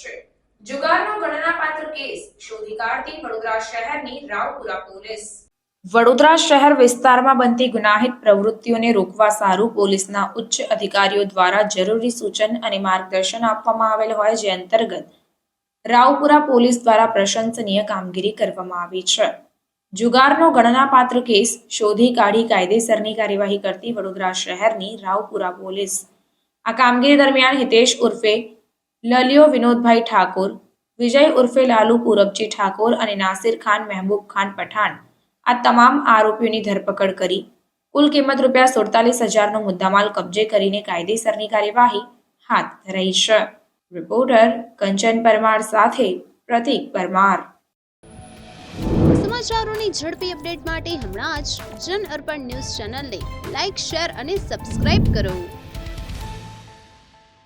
છે. જુગારનો ગણનાપાત્ર કેસ શોધી કાઢતી વડોદરા શહેરની રાવપુરા પોલીસ. વડોદરા શહેર વિસ્તારમાં બનતી ગુનાહિત પ્રવૃત્તિઓને રોકવા સારું પોલીસના ઉચ્ચ અધિકારીઓ દ્વારા જરૂરી સૂચન અને માર્ગદર્શન આપવામાં આવેલ હોય જે અંતર્ગત રાવપુરા પોલીસ દ્વારા પ્રશંસનીય કામગીરી કરવામાં આવી છે. જુગારનો ગણનાપાત્ર કેસ શોધી કાઢી કાયદેસરની કાર્યવાહી કરતી વડોદરા શહેરની રાવપુરા પોલીસ. આ કામગીરી દરમિયાન હિતેશ ઉર્ફે લલિયો વિનોદભાઈ ઠાકોર, વિજય ઉર્ફે લાલુ પૂરબજી ઠાકોર અને નાસિર ખાન મહેબૂબ ખાન પઠાણ આ તમામ આરોપીઓની ધરપકડ કરી. કુલ કિંમત રૂપિયા સુડતાલીસ હજારનો મુદ્દામાલ કબજે કરીને કાયદેસરની કાર્યવાહી હાથ ધરાઈ છે. રિપોર્ટર કંચન પરમાર સાથે પ્રતિક પરમાર. સમાચારોની ઝડપી અપડેટ માટે હમણાં જ જન અર્પણ ન્યૂઝ ચેનલને લાઇક શેર અને સબસ્ક્રાઇબ કરો.